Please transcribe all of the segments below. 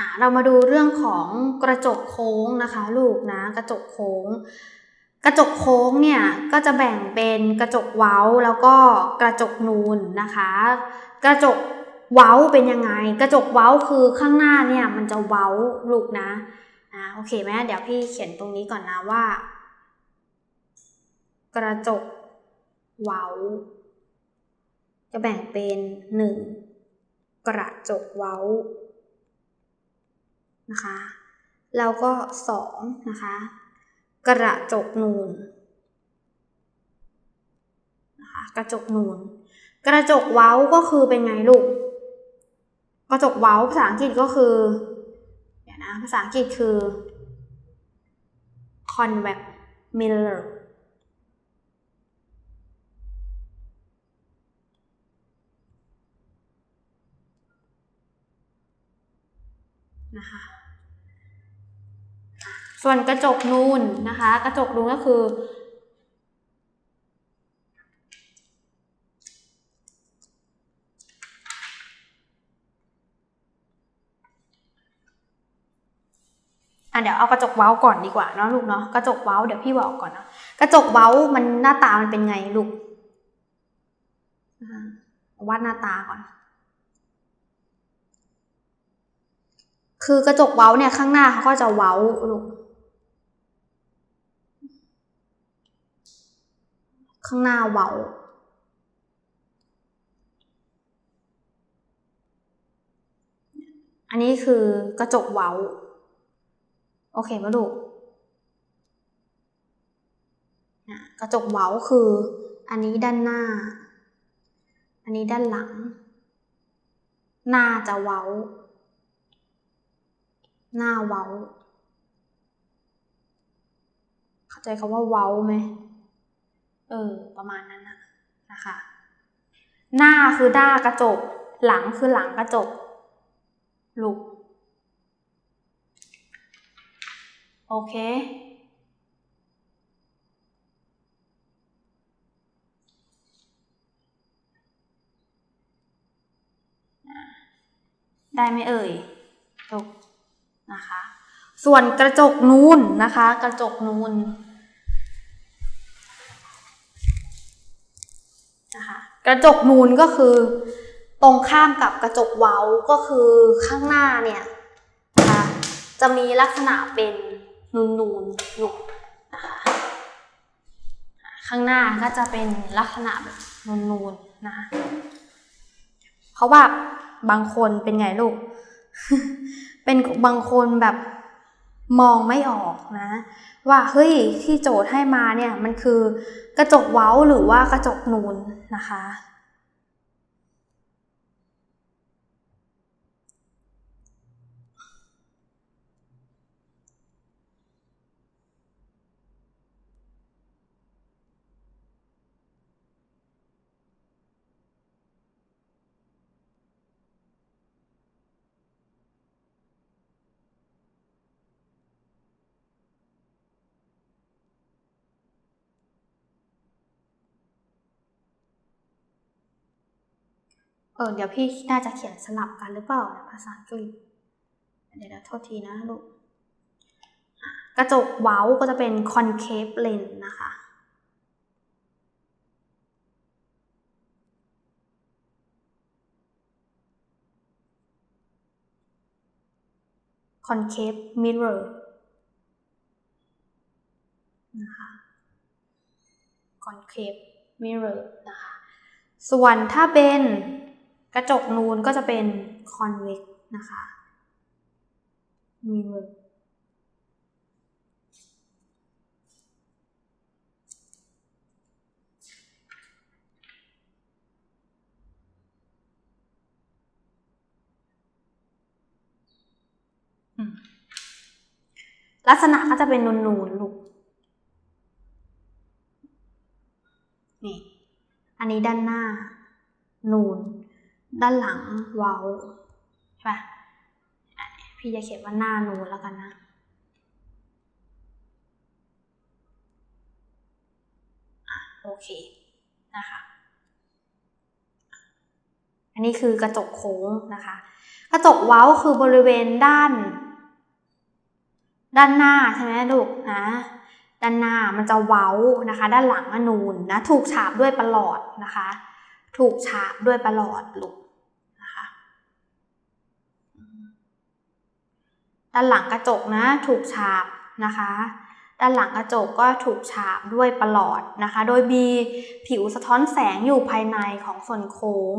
อะเรามาดูเรื่องของกระจกโค้งนะคะลูกนะกระจกโค้ง กระจกโค้งเนี่ยก็จะแบ่งเป็นกระจกเว้าแล้วก็กระจกนูนนะคะ กระจกเว้าเป็นยังไง กระจกเว้าคือข้างหน้าเนี่ยมันจะเว้าลูกนะนะโอเคไหมเดี๋ยวพี่เขียนตรงนี้ก่อนนะว่า กระจกเว้า จะแบ่งเป็นหนึ่งกระจกเว้า นะคะ แล้วก็สองนะคะ กระจกนูนนะคะกระจกนูน กระจกเว้าก็คือเป็นไงลูก กระจกเว้าภาษาอังกฤษก็คือเดี๋ยวนะภาษาอังกฤษคือ convex mirror นะคะ ส่วนกระจกนูนนะคะ กระจกนูนก็คือ อะเดี๋ยวเอากระจกเว้าก่อนดีกว่าเนาะลูกเนาะกระจกเว้าเดี๋ยวพี่บอกก่อนเนาะกระจกเว้ามันหน้าตามันเป็นไงลูกวาดหน้าตาก่อน คือกระจกเว้าเนี่ยข้างหน้าเขาก็จะเว้าลูก ข้างหน้าเว้า อันนี้คือกระจกเว้า โอเคมาดูกระจกเว้าคือ อันนี้ด้านหน้า อันนี้ด้านหลัง หน้าจะเว้า หน้าเว้า เข้าใจคำว่าเว้าไหม เออ ประมาณนั้นนะนะคะ หน้าคือด้ากระจก หลังคือหลังกระจกลูกโอเค ได้ไหมเอ่ยจบนะคะ ส่วนกระจกนูนนะคะ กระจกนูน นะคะกระจกนูนก็คือ ตรงข้ามกับกระจกเว้าก็คือข้างหน้าเนี่ยนะคะจะมีลักษณะเป็นนูนนูนๆอยู่นะคะข้างหน้าก็จะเป็นลักษณะแบบนูนนูนนะเพราะว่าบางคนเป็นไงลูก เป็นบางคนแบบ มองไม่ออกนะ ว่าเฮ้ยที่โจทย์ให้มาเนี่ยมันคือกระจกเว้าหรือว่ากระจกนูนนะคะ เออเดี๋ยวพี่น่าจะเขียนสลับกันหรือเปล่าภาษาอังกฤษเดี๋ยวโทษทีนะลูก กระจกเว้าก็จะเป็น concave lens นะคะ concave mirror นะคะ concave mirror นะคะ ส่วนถ้าเป็น กระจกนูนก็จะเป็น convex นะคะ mirror อืมลักษณะก็จะเป็นนูนๆลูก นี่ อันนี้ด้านหน้า นูน ด้านหลังเว้าใช่ปะพี่จะเขียนว่าหน้านูนแล้วกันนะอะโอเค นะคะ อันนี้คือกระจกโค้งนะคะ กระจกเว้าคือบริเวณด้าน ด้านหน้าใช่ไหมลูกนะด้านหน้ามันจะเว้านะคะ ด้านหลังอนูนนะ ถูกฉาบด้วยประหลอดนะคะ ถูกฉาบด้วยประหลอดลูกนะคะ ด้านหลังกระจกนะถูกฉาบนะคะ ด้านหลังกระจกก็ถูกฉาบด้วยประหลอดนะคะ โดยมีผิวสะท้อนแสงอยู่ภายในของส่วนโค้ง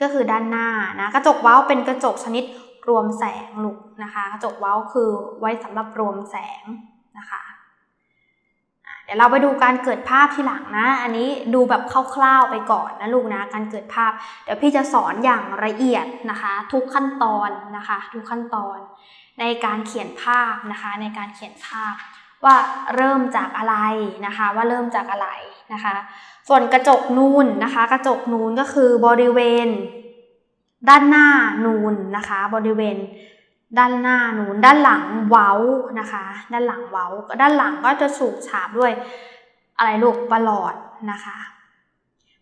ก็คือด้านหน้านะกระจกเว้าเป็นกระจกชนิดรวมแสงลูกนะคะ กระจกเว้าคือไว้สำหรับรวมแสงนะคะเดี๋ยวเราไปดูการเกิดภาพทีหลังนะ อันนี้ดูแบบคร่าวๆไปก่อนนะลูกนะ การเกิดภาพ เดี๋ยวพี่จะสอนอย่างละเอียดนะคะ ทุกขั้นตอนนะคะ ทุกขั้นตอน ในการเขียนภาพนะคะในการเขียนภาพ ว่าเริ่มจากอะไรนะคะว่าเริ่มจากอะไรนะคะ ส่วนกระจกนูนนะคะ กระจกนูนก็คือบริเวณ ด้านหน้านูนนะคะ บริเวณ ด้านหน้านูน ด้านหลังเว้านะคะ ด้านหลังเว้าด้านหลังก็จะสูกฉาบด้วยอะไรลูกประหลอดนะคะ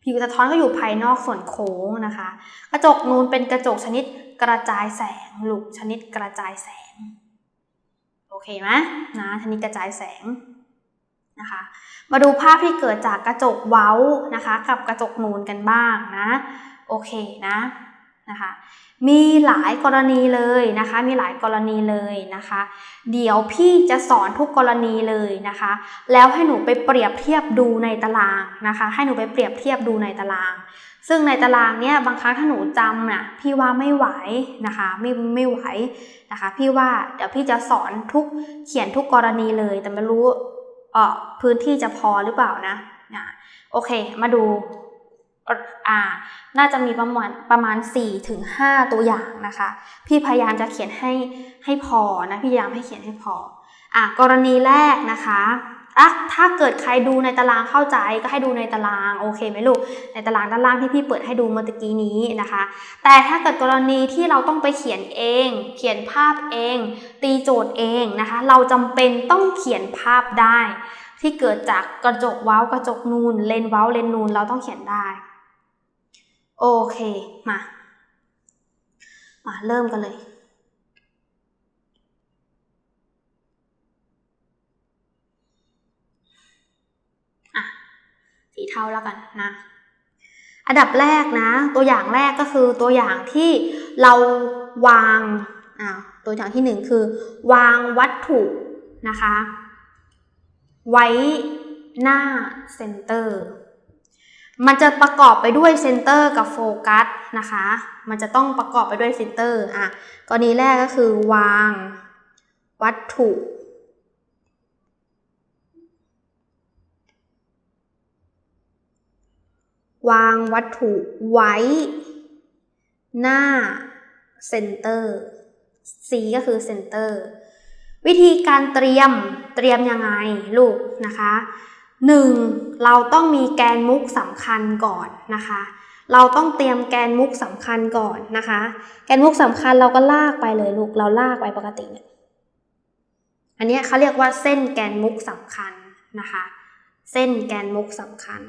ผิวสะท้อนก็อยู่ภายนอกส่วนโค้งนะคะ กระจกนูนเป็นกระจกชนิดกระจายแสงลูกชนิดกระจายแสง โอเคไหมนะชนิดกระจายแสงนะคะมาดูภาพที่เกิดจากกระจกเว้านะคะ กับกระจกนูนกันบ้างนะ โอเคนะนะคะ มีหลายกรณีเลยนะคะ มีหลายกรณีเลยนะคะ เดี๋ยวพี่จะสอนทุกกรณีเลยนะคะ แล้วให้หนูไปเปรียบเทียบดูในตารางนะคะ ให้หนูไปเปรียบเทียบดูในตาราง ซึ่งในตารางเนี้ยบางครั้งถ้าหนูจำน่ะพี่ว่าไม่ไหวนะคะไม่ไม่ไหวนะคะ พี่ว่าเดี๋ยวพี่จะสอนทุกเขียนทุกกรณีเลย แต่ไม่รู้เออพื้นที่จะพอหรือเปล่านะนะโอเค มาดู น่าจะมีประมาณประมาณ 4 ถึง 5 ตัวอย่างนะคะ พี่พยายามจะเขียนให้ให้พอนะพี่พยายามให้เขียนให้พออะกรณีแรกนะคะอะถ้าเกิดใครดูในตารางเข้าใจก็ให้ดูในตารางโอเคไหมลูกในตารางด้านล่างที่พี่เปิดให้ดูเมื่อกี้นี้นะคะ แต่ถ้าเกิดกรณีที่เราต้องไปเขียนเอง เขียนภาพเอง ตีโจทย์เองนะคะ เราจำเป็นต้องเขียนภาพได้ ที่เกิดจากกระจกว้ากระจกนูนเลนว้าเลนนูนเราต้องเขียนได้ โอเค มา มาเริ่มกันเลย อะ สีเทาแล้วกันนะ อันดับแรกนะ ตัวอย่างแรกก็คือตัวอย่างที่เราวางอ่าตัวอย่างที่หนึ่งคือ วางวัตถุนะคะ ไว้หน้าเซนเตอร์ มันจะประกอบไปด้วยเซนเตอร์กับโฟกัสนะคะ มันจะต้องประกอบไปด้วยเซนเตอร์อะกรณีแรกก็คือวาง วัตถุ วางวัตถุไว้ หน้าเซนเตอร์ C ก็คือเซนเตอร์ วิธีการเตรียมเตรียมยังไงลูกนะคะ 1. เราต้องมีแกนมุกสำคัญก่อนนะคะ เราต้องเตรียมแกนมุกสำคัญก่อนนะคะ แกนมุกสำคัญเราก็ลากไปเลยลูก เราลากไปปกติเนี่ย อันนี้เขาเรียกว่าเส้นแกนมุกสำคัญนะคะ เส้นแกนมุกสำคัญ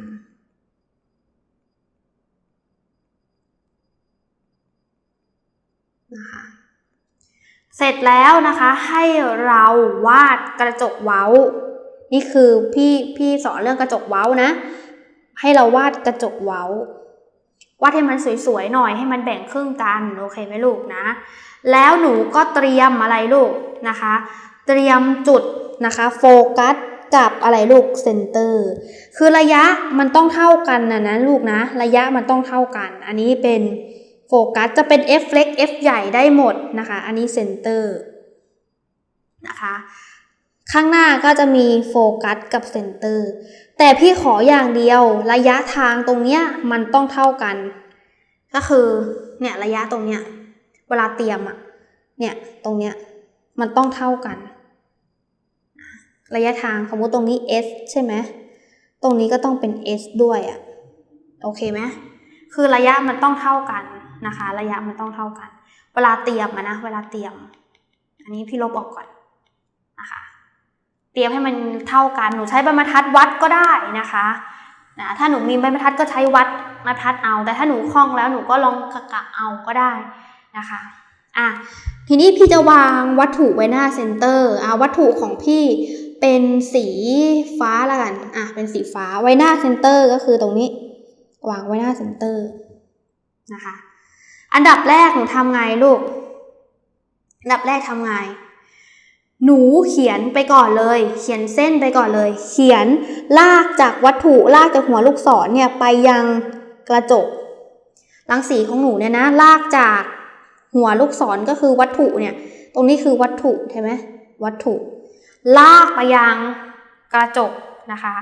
นะคะเสร็จแล้วนะคะให้เราวาดกระจกเว้า นี่คือพี่พี่สอนเรื่องกระจกเว้านะ ให้เราวาดกระจกเว้าวาดให้มันสวยๆหน่อยให้มันแบ่งครึ่งกันโอเคไหมลูกนะ แล้วหนูก็เตรียมอะไรลูกนะคะ เตรียมจุดนะคะโฟกัสกับอะไรลูกเซนเตอร์คือระยะมันต้องเท่ากันนะนะลูกนะ ระยะมันต้องเท่ากัน อันนี้เป็นโฟกัสจะเป็น F เล็ก F ใหญ่ได้หมดนะคะ อันนี้เซนเตอร์นะคะ ข้างหน้าก็จะมีโฟกัสกับเซนเตอร์ แต่พี่ขออย่างเดียวระยะทางตรงเนี้ยมันต้องเท่ากัน ก็คือเนี่ยระยะตรงเนี้ยเวลาเตรียมอะเนี่ยตรงเนี้ยมันต้องเท่ากัน ระยะทางสมมติตรงนี้ s ใช่ไหมตรงนี้ก็ต้องเป็น s ด้วยอะโอเคไหมคือระยะมันต้องเท่ากันนะคะ ระยะมันต้องเท่ากัน เวลาเตรียมอะนะเวลาเตรียม อันนี้พี่ลบออกก่อน เตรียมให้มันเท่ากัน หนูใช้ใบรรทัดวัดก็ได้นะคะนะถ้าหนูมีใบรรทัดก็ใช้วัดบรรทัดเอา แต่ถ้าหนูคล่องแล้วหนูก็ลองกะกะเอาก็ได้นะคะอะทีนี้พี่จะวางวัตถุไว้หน้าเซนเตอร์อะวัตถุของพี่เป็นสีฟ้าละกันอะเป็นสีฟ้าไว้หน้าเซนเตอร์ก็คือตรงนี้ วางไว้หน้าเซนเตอร์นะคะ อันดับแรกหนูทำไงลูก อันดับแรกทำไง หนูเขียนไปก่อนเลย เขียนเส้นไปก่อนเลย เขียนลากจากวัตถุลากจากหัวลูกศรเนี่ยไปยังกระจกรังสีของหนูเนี่ยนะลากจากหัวลูกศรก็คือวัตถุเนี่ย ตรงนี้คือวัตถุใช่ไหมวัตถุ ลากไปยังกระจกนะคะ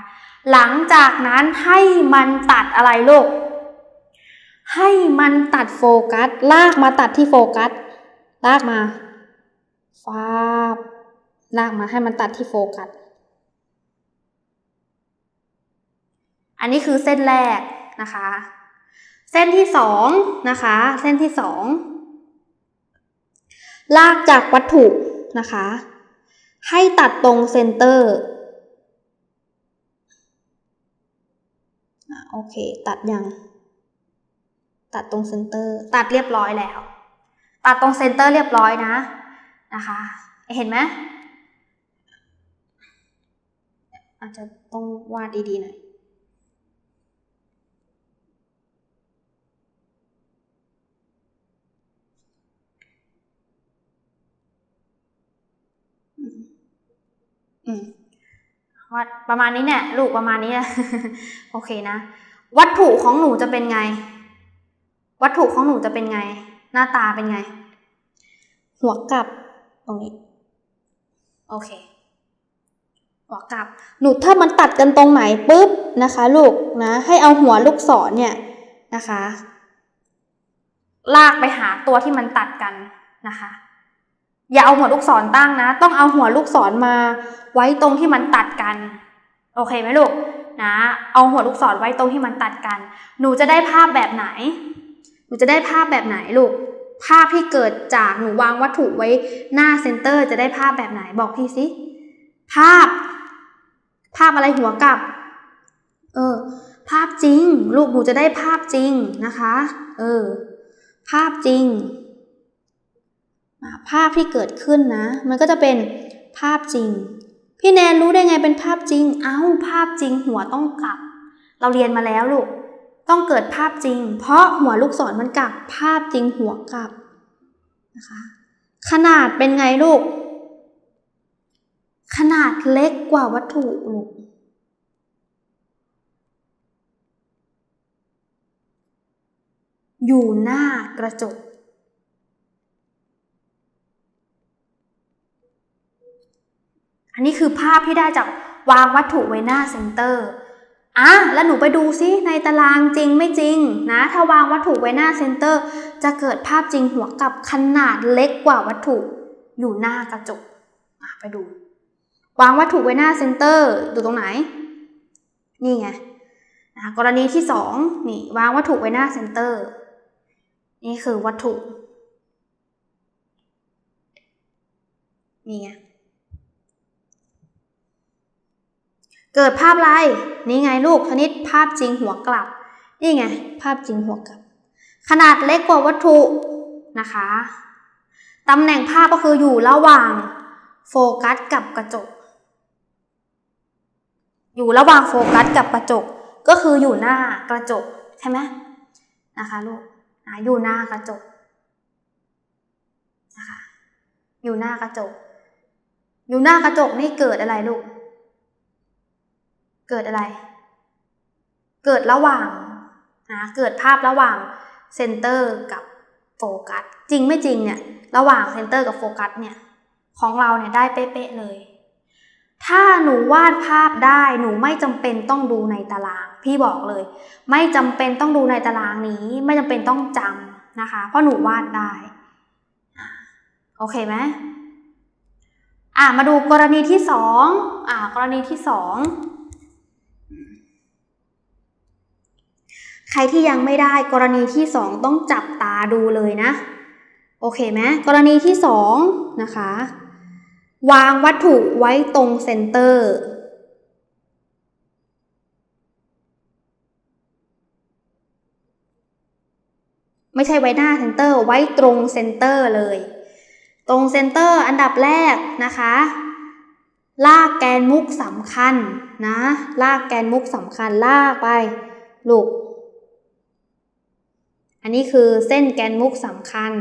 หลังจากนั้นให้มันตัดอะไรลูกให้มันตัดโฟกัส ลากมาตัดที่โฟกัส ลากมาฟาบ ลากมาให้มันตัดที่โฟกัส อันนี้คือเส้นแรกนะคะ เส้นที่สองนะคะ เส้นที่สองลากจากวัตถุนะคะ ให้ตัดตรงเซนเตอร์โอเค ตัดยัง ตัดตรงเซนเตอร์ ตัดเรียบร้อยแล้ว ตัดตรงเซนเตอร์เรียบร้อยนะ นะคะ เห็นไหม อาจจะต้องวาดดีๆหน่อยอืมวัดประมาณนี้เนี่ยลูกประมาณนี้นะโอเคนะ วัตถุของหนูจะเป็นไง วัตถุของหนูจะเป็นไง หน้าตาเป็นไง หัวกลับตรงนี้ โอเค หัวกลับ หนูถ้ามันตัดกันตรงไหนปุ๊บนะคะลูกนะให้เอาหัวลูกศรเนี่ยนะคะ ลากไปหาตัวที่มันตัดกันนะคะ อย่าเอาหัวลูกศรตั้งนะ ต้องเอาหัวลูกศรมา ไว้ตรงที่มันตัดกัน โอเคไหมลูกนะ เอาหัวลูกศรไว้ตรงที่มันตัดกัน หนูจะได้ภาพแบบไหน หนูจะได้ภาพแบบไหนลูกภาพที่เกิดจากหนูวางวัตถุไว้หน้าเซนเตอร์จะได้ภาพแบบไหนบอกพี่สิ ภาพ ภาพอะไรหัวกลับ เออ ภาพจริง ลูกหนูจะได้ภาพจริงนะคะ เออ ภาพจริง ภาพที่เกิดขึ้นนะ มันก็จะเป็นภาพจริง พี่แนนรู้ได้ไงเป็นภาพจริง เอ้า ภาพจริง หัวต้องกลับ เราเรียนมาแล้วลูก ต้องเกิดภาพจริง เพราะหัวลูกศรมันกลับ ภาพจริงหัวกลับนะคะ ขนาดเป็นไงลูก ขนาดเล็กกว่าวัตถุลูกอยู่หน้ากระจก อันนี้คือภาพที่ได้จากวางวัตถุไว้หน้าเซนเตอร์อะแล้วหนูไปดูซิในตารางจริงไม่จริงนะ ถ้าวางวัตถุไว้หน้าเซนเตอร์ จะเกิดภาพจริงหัวกลับขนาดเล็กกว่าวัตถุอยู่หน้ากระจก ไปดู วางวัตถุไว้หน้าเซนเตอร์ดูตรงไหน นี่ไงนะกรณีที่สองนี่วางวัตถุไว้หน้าเซนเตอร์ นี่คือวัตถุ นี่ไง เกิดภาพอะไร นี่ไงลูกคณิตภาพจริงหัวกลับ นี่ไง ภาพจริงหัวกลับ ขนาดเล็กกว่าวัตถุนะคะ ตำแหน่งภาพก็คืออยู่ระหว่างโฟกัสกับกระจก อยู่ระหว่างโฟกัสกับกระจก ก็คืออยู่หน้ากระจกใช่ไหมนะคะลูกอยู่หน้ากระจกนะคะอยู่หน้ากระจก อยู่หน้ากระจกนี่เกิดอะไรลูก เกิดอะไร เกิดระหว่างนะเกิดภาพระหว่างเซนเตอร์กับโฟกัสจริงไม่จริงเนี่ย ระหว่างเซนเตอร์กับโฟกัสเนี่ย ของเราเนี่ยได้เป๊ะๆเลย ถ้าหนูวาดภาพได้หนูไม่จำเป็นต้องดูในตาราง พี่บอกเลย ไม่จำเป็นต้องดูในตารางนี้ ไม่จำเป็นต้องจำนะคะ เพราะหนูวาดได้โอเคไหมอ่ามาดูกรณีที่สองอ่ากรณีที่สองใครที่ยังไม่ได้กรณีที่สองต้องจับตาดูเลยนะ โอเคไหมกรณีที่สองนะคะ วางวัตถุไว้ตรงเซนเตอร์ ไม่ใช่ไว้หน้าเซนเตอร์ไว้ตรงเซนเตอร์เลย ตรงเซนเตอร์อันดับแรกนะคะ ลากแกนมุกสำคัญนะ ลากแกนมุกสำคัญลากไปลูก อันนี้คือเส้นแกนมุกสำคัญ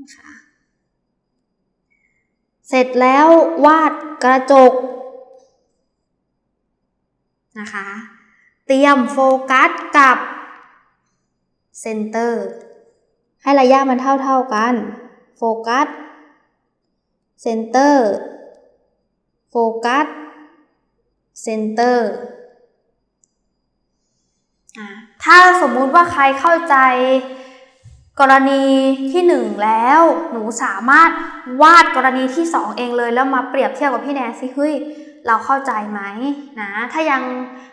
นะคะ เสร็จแล้ววาดกระจกนะคะ เตรียมโฟกัสกับเซนเตอร์ให้ระยะมันเท่าๆกันโฟกัสเซนเตอร์โฟกัสเซนเตอร์ถ้าสมมุติว่าใครเข้าใจ กรณีที่หนึ่งแล้วหนูสามารถวาดกรณีที่สองเองเลยแล้วมาเปรียบเทียบกับพี่แนนสิเฮ้ยเราเข้าใจไหมนะถ้ายัง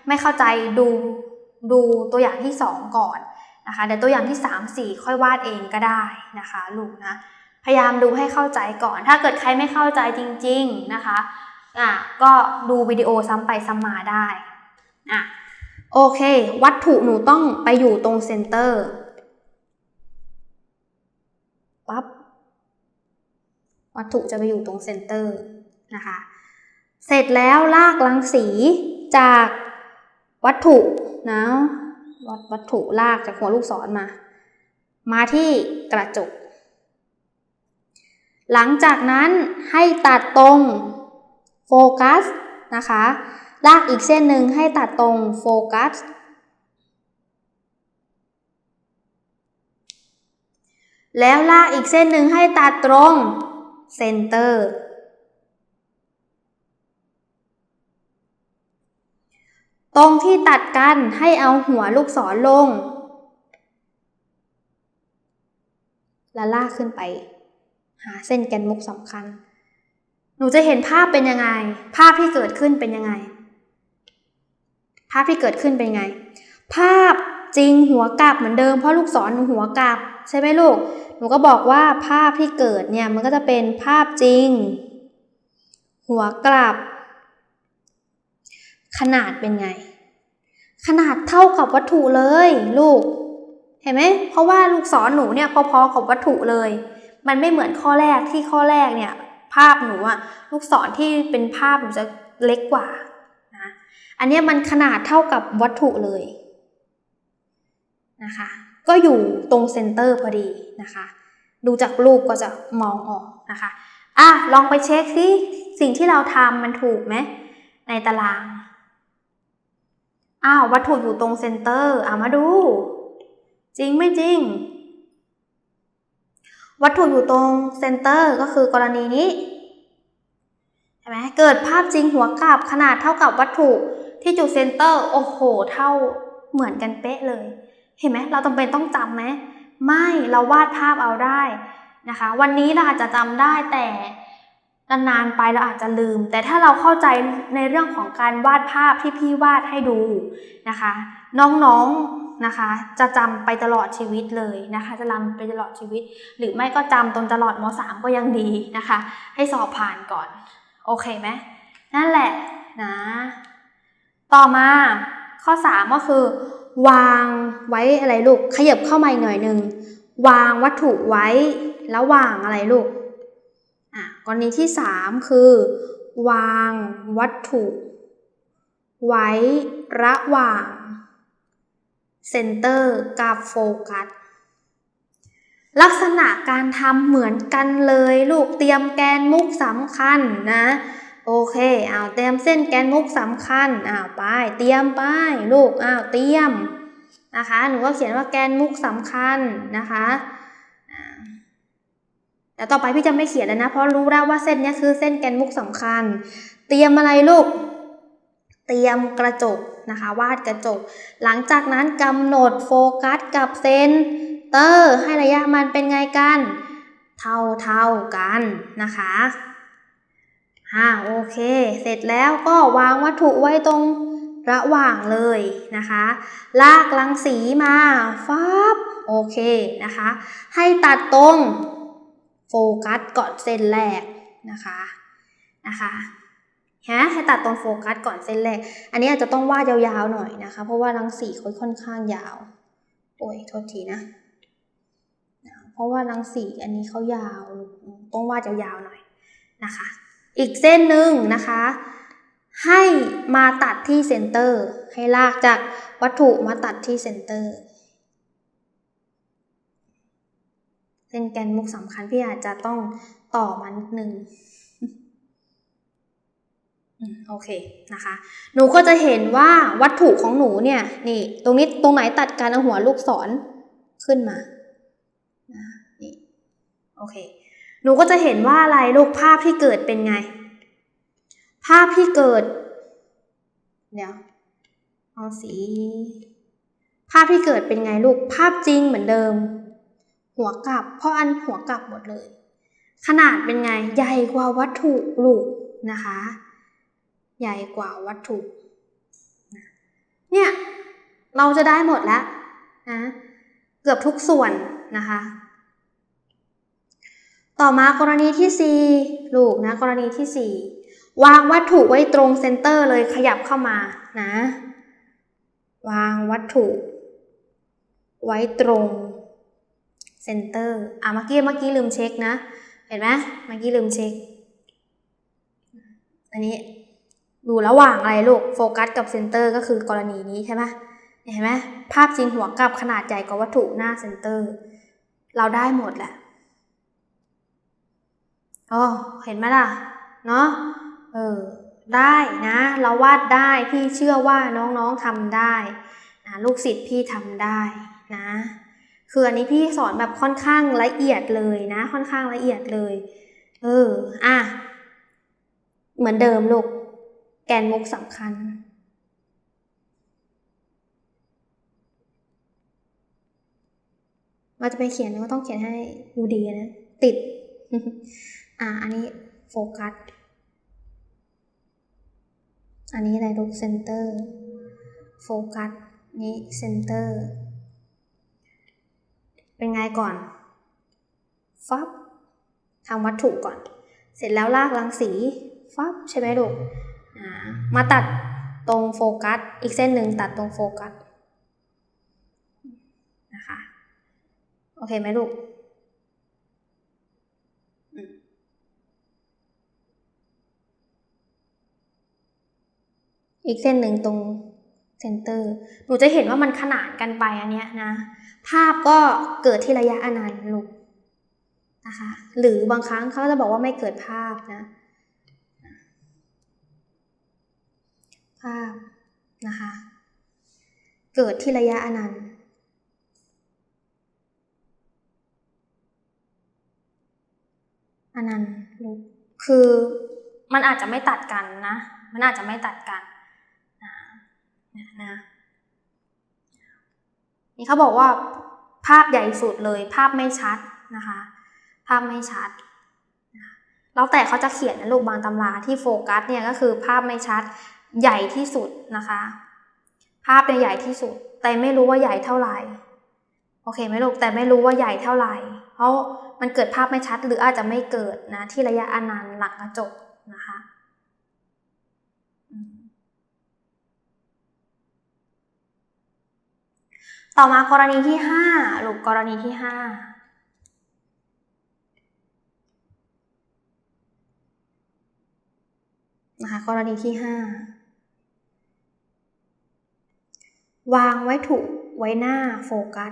ไม่เข้าใจดูดูตัวอย่างที่สองก่อนนะคะเดี๋ยวตัวอย่างที่สามสี่ค่อยวาดเองก็ได้นะคะลูกนะพยายามดูให้เข้าใจก่อน ถ้าเกิดใครไม่เข้าใจจริง ๆนะคะอะก็ดูวิดีโอซ้ำไปซ้ำมาได้อะโอเค วัตถุหนูต้องไปอยู่ตรงเซนเตอร์ ปั๊บวัตถุจะไปอยู่ตรงเซนเตอร์นะคะ เสร็จแล้วลากรังสีจากวัตถุนะวัตวัตถุลากจากหัวลูกศรมา มาที่กระจก หลังจากนั้นให้ตัดตรงโฟกัสนะคะ ลากอีกเส้นหนึ่งให้ตัดตรงโฟกัส แล้วลากอีกเส้นหนึ่งให้ตัดตรงเซนเตอร์ตรงที่ตัดกันให้เอาหัวลูกศรลง แล้วลากขึ้นไป หาเส้นแกนมุกสำคัญ หนูจะเห็นภาพเป็นยังไง ภาพที่เกิดขึ้นเป็นยังไง ภาพที่เกิดขึ้นเป็นยังไง ภาพจริงหัวกลับเหมือนเดิมเพราะลูกศรหนูหัวกลับใช่ไหมลูก หนูก็บอกว่าภาพที่เกิดเนี่ยมันก็จะเป็นภาพจริง หัวกลับ ขนาดเป็นไง ขนาดเท่ากับวัตถุเลยลูก เห็นไหมเพราะว่าลูกศรหนูเนี่ยพอๆกับวัตถุเลย มันไม่เหมือนข้อแรกที่ข้อแรกเนี่ย ภาพหนูอะลูกศรที่เป็นภาพหนูจะเล็กกว่านะอันนี้มันขนาดเท่ากับวัตถุเลยนะคะ ก็อยู่ตรงเซนเตอร์พอดีนะคะ ดูจากรูปก็จะมองออกนะคะอะลองไปเช็คซิสิ่งที่เราทำมันถูกไหมในตาราง อ้าววัตถุอยู่ตรงเซนเตอร์เอะมาดู จริงไม่จริง วัตถุอยู่ตรงเซนเตอร์ก็คือกรณีนี้ใช่ไหมเกิดภาพจริงหัวกลับขนาดเท่ากับวัตถุที่จุดเซนเตอร์ โอ้โห เท่าเหมือนกันเป๊ะเลย เห็นไหมเราจำเป็นต้องจำไหมไม่เราวาดภาพเอาได้นะคะ วันนี้เราอาจจะจำได้แต่นานๆไปเราอาจจะลืม แต่ถ้าเราเข้าใจในเรื่องของการวาดภาพที่พี่วาดให้ดูนะคะ น้องๆนะคะ จะจำไปตลอดชีวิตเลยนะคะ จะจำไปตลอดชีวิต หรือไม่ก็จำจนตลอดม .3 ก็ยังดีนะคะ ให้สอบผ่านก่อน โอเคไหมนั่นแหละนะ ต่อมาข้อ 3 ก็คือ วางไว้อะไรลูก ขยับเข้ามาอีกหน่อยหนึ่ง วางวัตถุไว้แล้ววางอะไรลูก อะกรณีที่ 3 คือ วางวัตถุ ไว้ระหว่างเซนเตอร์กับโฟกัสลักษณะการทำเหมือนกันเลย ลูกเตรียมแกนมุกสำคัญนะ โอเคเอาเตรียมเส้นแกนมุกสำคัญอ้าวไป เตรียมไปลูกอ้าวเตรียมนะคะ หนูก็เขียนว่าแกนมุกสำคัญนะคะแต่ต่อไปพี่จะไม่เขียนแล้วนะ เพราะรู้แล้วว่าเส้นนี้คือเส้นแกนมุกสำคัญ เตรียมอะไรลูก เตรียมกระจกนะคะ วาดกระจก หลังจากนั้นกำหนดโฟกัสกับเซนเตอร์ ให้ระยะมันเป็นไงกัน เท่าเท่ากันนะคะ อ่าโอเค เสร็จแล้วก็วางวัตถุไว้ตรงระหว่างเลยนะคะ ลากรังสีมาฟับโอเคนะคะ ให้ตัดตรงโฟกัสก่อนเส้นแรกนะคะนะคะฮะให้ตัดตรงโฟกัสก่อนเส้นแรก อันนี้อาจจะต้องวาดยาวๆหน่อยนะคะ เพราะว่ารังสีเขาค่อนข้างยาว โอ้ยโทษทีนะ เพราะว่ารังสีอันนี้เขายาว ต้องวาดยาวๆหน่อยนะคะ อีกเส้นหนึ่งนะคะ ให้มาตัดที่เซนเตอร์ ให้ลากจากวัตถุมาตัดที่เซนเตอร์เส้นแกนมุกสำคัญพี่อาจจะต้องต่อมันหนึ่งโอเคนะคะ หนูก็จะเห็นว่าวัตถุของหนูเนี่ยนี่ตรงนี้ตรงไหนตัดการเอาหัวลูกศรขึ้นมานี่โอเค หนูก็จะเห็นว่าอะไรลูกภาพที่เกิดเป็นไง ภาพที่เกิด เดี๋ยวเอาสีภาพที่เกิดเป็นไงลูก ภาพจริงเหมือนเดิม หัวกลับ เพราะอันหัวกลับหมดเลย ขนาดเป็นไง ใหญ่กว่าวัตถุลูกนะคะ ใหญ่กว่าวัตถุ เนี่ย เราจะได้หมดแล้วนะ เกือบทุกส่วนนะคะ ต่อมากรณีที่ 4 ลูกนะกรณีที่ 4 วางวัตถุไว้ตรงเซนเตอร์เลยขยับเข้ามานะ วางวัตถุ ไว้ตรงเซนเตอร์อะเมื่อกี้เมื่อกี้ลืมเช็คนะ เห็นไหมเมื่อกี้ลืมเช็ค อันนี้ดูระหว่างอะไรลูกโฟกัสกับเซนเตอร์ก็คือกรณีนี้ใช่ไหมเห็นไหมภาพจริงหัวกลับขนาดใหญ่กว่าวัตถุหน้าเซนเตอร์ เราได้หมดแหละ อ๋อเห็นไหมล่ะ เนาะเออได้นะ เราวาดได้พี่เชื่อว่าน้องๆทำได้นะลูกศิษย์พี่ทำได้นะ คืออันนี้พี่สอนแบบค่อนข้างละเอียดเลยนะ ค่อนข้างละเอียดเลย เอออะเหมือนเดิมลูก แกนมุกสำคัญเราจะไปเขียนก็ต้องเขียนให้ดูดีนะ ติด อ่าอันนี้โฟกัส อันนี้อะไรลูกเซนเตอร์ โฟกัส นี้เซนเตอร์ เป็นไงก่อน ฟับทำวัตถุก่อน เสร็จแล้วลากรังสี ฟับใช่ไหมลูก อ่า มาตัดตรงโฟกัส อีกเส้นหนึ่งตัดตรงโฟกัส นะคะ โอเคไหมลูก อีกเส้นหนึ่งตรงเซนเตอร์หนูจะเห็นว่ามันขนานกันไปอันเนี้ยนะ ภาพก็เกิดที่ระยะอนันต์ลูกนะคะ หรือบางครั้งเขาจะบอกว่าไม่เกิดภาพนะ ภาพนะคะ เกิดที่ระยะอนันต์อนันต์ลูกคือมันอาจจะไม่ตัดกันนะ มันอาจจะไม่ตัดกัน นะนี่เขาบอกว่าภาพใหญ่สุดเลยภาพไม่ชัดนะคะ ภาพไม่ชัดแล้วแต่เขาจะเขียนนะลูกบางตำราที่โฟกัสเนี่ยก็คือภาพไม่ชัดใหญ่ที่สุดนะคะ ภาพเป็นใหญ่ที่สุด แต่ไม่รู้ว่าใหญ่เท่าไหร่โอเคไหมลูกแต่ไม่รู้ว่าใหญ่เท่าไหร่ เพราะมันเกิดภาพไม่ชัดหรืออาจจะไม่เกิดนะที่ระยะอนันต์หลังกระจกนะคะ ต่อมากรณีที่ห้าลูกกรณีที่ห้านะคะกรณีที่ห้าวางไว้ถูกไว้หน้าโฟกัส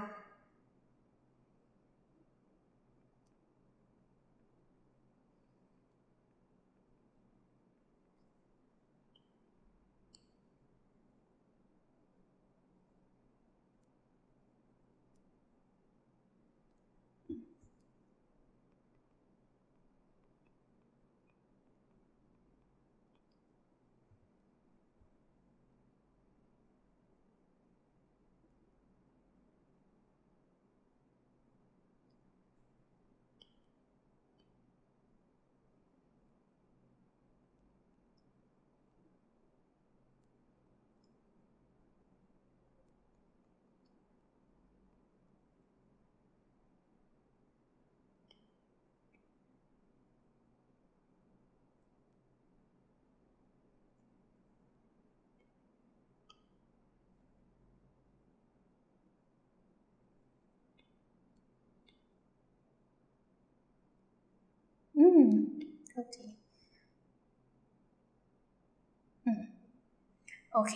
ทษทีอืมโอเค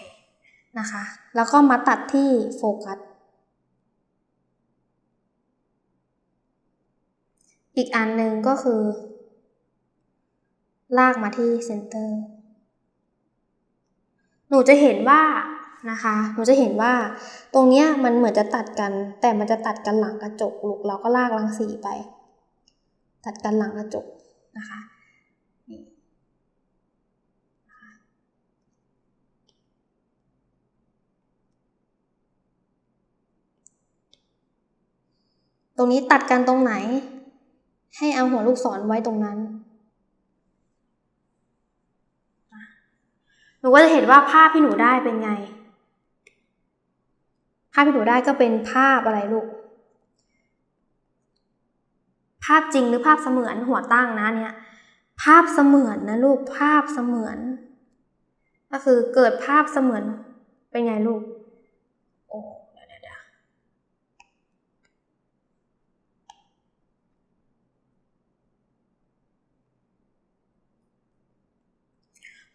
นะคะ แล้วก็มาตัดที่โฟกัส อีกอันหนึ่งก็คือ ลากมาที่เซนเตอร์ หนูจะเห็นว่านะคะ หนูจะเห็นว่าตรงเนี้ยมันเหมือนจะตัดกัน แต่มันจะตัดกันหลังกระจกลูกเราก็ลากรังสีไป ตัดกันหลังกระจกนะคะนี่นะคะ ตรงนี้ตัดกันตรงไหน ให้เอาหัวลูกศรไว้ตรงนั้น หนูก็จะเห็นว่าภาพที่หนูได้เป็นไง ภาพที่หนูได้ก็เป็นภาพอะไรลูก ภาพจริงหรือภาพเสมือนหัวตั้งนะเนี่ย ภาพเสมือนนะลูก ภาพเสมือน ก็คือเกิดภาพเสมือนเป็นไงลูก โอ้เดี๋ยวเดี๋ยวเดี๋ยว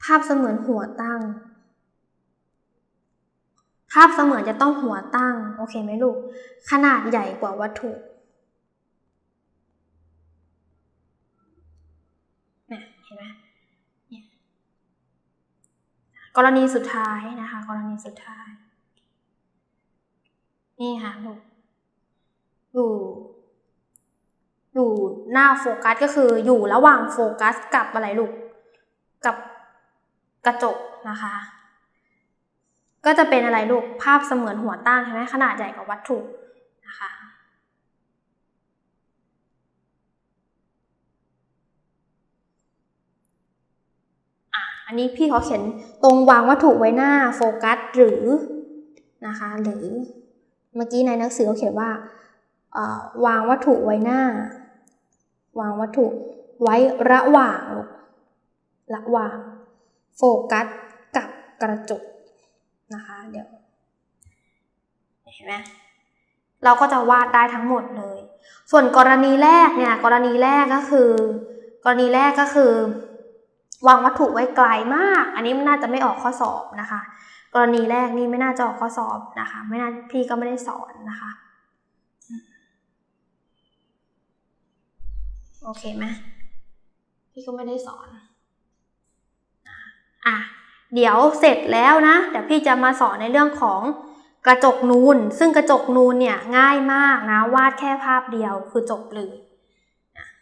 ภาพเสมือนหัวตั้ง ภาพเสมือนจะต้องหัวตั้ง โอเคไหมลูก ขนาดใหญ่กว่าวัตถุเนี่ยเห็นไหมเนี่ยกรณีสุดท้ายนะคะ กรณีสุดท้าย นี่ค่ะลูกอยู่อยู่หน้าโฟกัสก็คืออยู่ระหว่างโฟกัสกับอะไรลูก กับ กระจกนะคะ ก็จะเป็นอะไรลูกภาพเสมือนหัวตั้งใช่ไหมขนาดใหญ่กว่าวัตถุนะคะอันนี้พี่เขาเขียนตรงวางวัตถุไว้หน้าโฟกัสหรือนะคะหรือเมื่อกี้ในหนังสือเขาเขียนว่าวางวัตถุไว้หน้า วางวัตถุไว้ระหว่างลูกระหว่าง โฟกัสกับกระจกนะคะ เดี๋ยวเห็นไหมเราก็จะวาดได้ทั้งหมดเลย ส่วนกรณีแรกเนี่ยกรณีแรกก็คือ กรณีแรกก็คือ วางวัตถุไว้ไกลมาก อันนี้มันน่าจะไม่ออกข้อสอบนะคะ กรณีแรกนี่ไม่น่าจะออกข้อสอบนะคะ ไม่น่าพี่ก็ไม่ได้สอนนะคะโอเคไหมพี่ก็ไม่ได้สอน อะเดี๋ยวเสร็จแล้วนะเดี๋ยวพี่จะมาสอนในเรื่องของกระจกนูน ซึ่งกระจกนูนเนี่ยง่ายมากนะวาดแค่ภาพเดียวคือจบเลย